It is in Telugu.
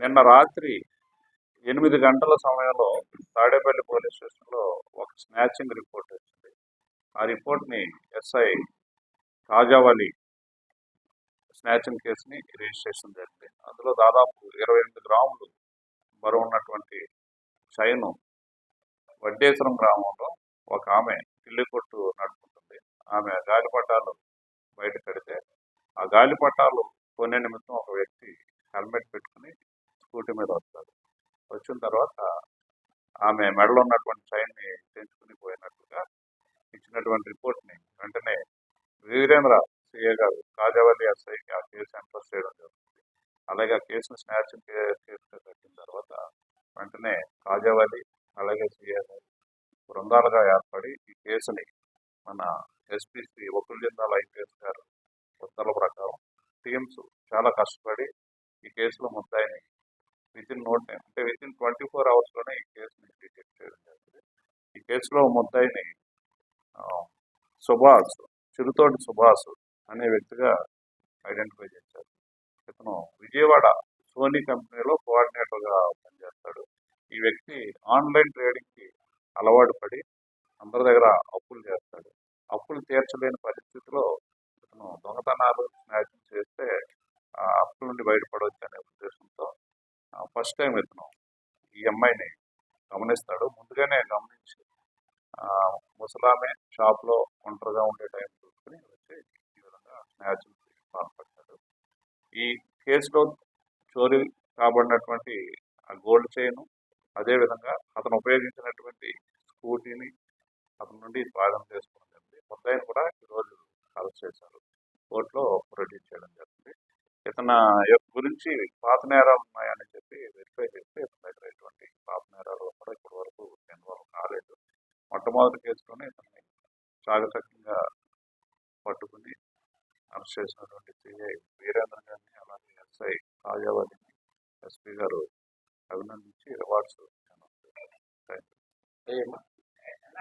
నిన్న రాత్రి ఎనిమిది గంటల సమయంలో తాడేపల్లి పోలీస్ స్టేషన్లో ఒక స్నాచింగ్ రిపోర్ట్ వచ్చింది. ఆ రిపోర్ట్ని ఎస్ఐ తాజావలి స్నాచింగ్ కేసుని రిజిస్ట్రేషన్ జరిగింది అందులో దాదాపు ఇరవై ఎనిమిది గ్రాములు బరువు ఉన్నటువంటి చైను వడ్డేశ్వరం గ్రామంలో ఒక ఆమె పిల్లి కొట్టు నడుపుతుంది. ఆమె గాలిపటాలు బయట కడితే ఆ గాలిపటాలు కొనే నిమిత్తం ఒక వ్యక్తి హెల్మెట్ పెట్టుకుని స్కూటీ మీద వస్తారు వచ్చిన తర్వాత ఆమె మెడలో ఉన్నటువంటి చైన్ని తెంచుకుని పోయినట్లుగా ఇచ్చినటువంటి రిపోర్ట్ని వెంటనే వీరేంద్ర సిఏ గారు కాజావల్లి ఎస్ఐకి ఆ కేసు ఎంట్రస్ట్ చేయడం జరుగుతుంది. అలాగే ఆ కేసును స్నాచింగ్ కేసుగా కట్టిన తర్వాత వెంటనే కాజావల్లి అలాగే సిఏ గారు బృందాలుగా ఏర్పడి ఈ కేసుని మన ఎస్పీ శ్రీ వకుల్ జిందాల్ ఐపీఎస్ గారు ఉత్తర్వుల ప్రకారం టీమ్స్ చాలా కష్టపడి ఈ కేసులో ముద్దాయిని విత్ ఇన్ నోట్ అంటే విత్ ఇన్ ట్వంటీ ఫోర్ అవర్స్లోనే ఈ కేసుని డిటెక్ట్ చేయడం జరిగింది. ఈ కేసులో ముద్దాయిని సుభాష్ చిరుతోటి సుభాష్ అనే వ్యక్తిగా ఐడెంటిఫై చేశారు. ఇతను విజయవాడ సోనీ కంపెనీలో కోఆర్డినేటర్గా పనిచేస్తాడు. ఈ వ్యక్తి ఆన్లైన్ ట్రేడింగ్కి అలవాటు పడి అందరి దగ్గర అప్పులు చేస్తాడు. అప్పులు తీర్చలేని పరిస్థితిలో ఇతను దొంగతనాలు స్నాచింగ్ చేస్తే అప్పుల నుండి బయటపడవచ్చు అనే ఉద్దేశంతో ఫస్ట్ టైం ఇతను ఈ అమ్మాయిని గమనిస్తాడు. ముందుగానే గమనించి ముసలామే ముసలామె షాప్లో ఒంటరిగా ఉండే టైం చూసుకుని వచ్చి ఈ విధంగా స్నాచింగ్ పాల్పడతాడు ఈ కేసులో చోరీ కాబడినటువంటి ఆ గోల్డ్ చైన్ అదేవిధంగా అతను ఉపయోగించినటువంటి స్కూటీని అతని నుండి స్వాధీనం చేసుకోవడం జరిగింది. మొత్తాన్ని కూడా ఈరోజు అరెస్ట్ చేశారు. కోర్టులో ప్రొడ్యూస్ చేయడం జరిగింది. ఇతని యొక్క గురించి పాత నేరాలు ఉన్నాయని మొట్టమొదటి కేసులోనే ఇతన్ని చాకచక్యంగా పట్టుకుని అరెస్ట్ చేసినటువంటి సిఐ వీరేంద్ర గారిని అలాగే ఎస్ఐ తాజావాదిని ఎస్పీ గారు అభినందించి రివార్డ్స్ థ్యాంక్ యూ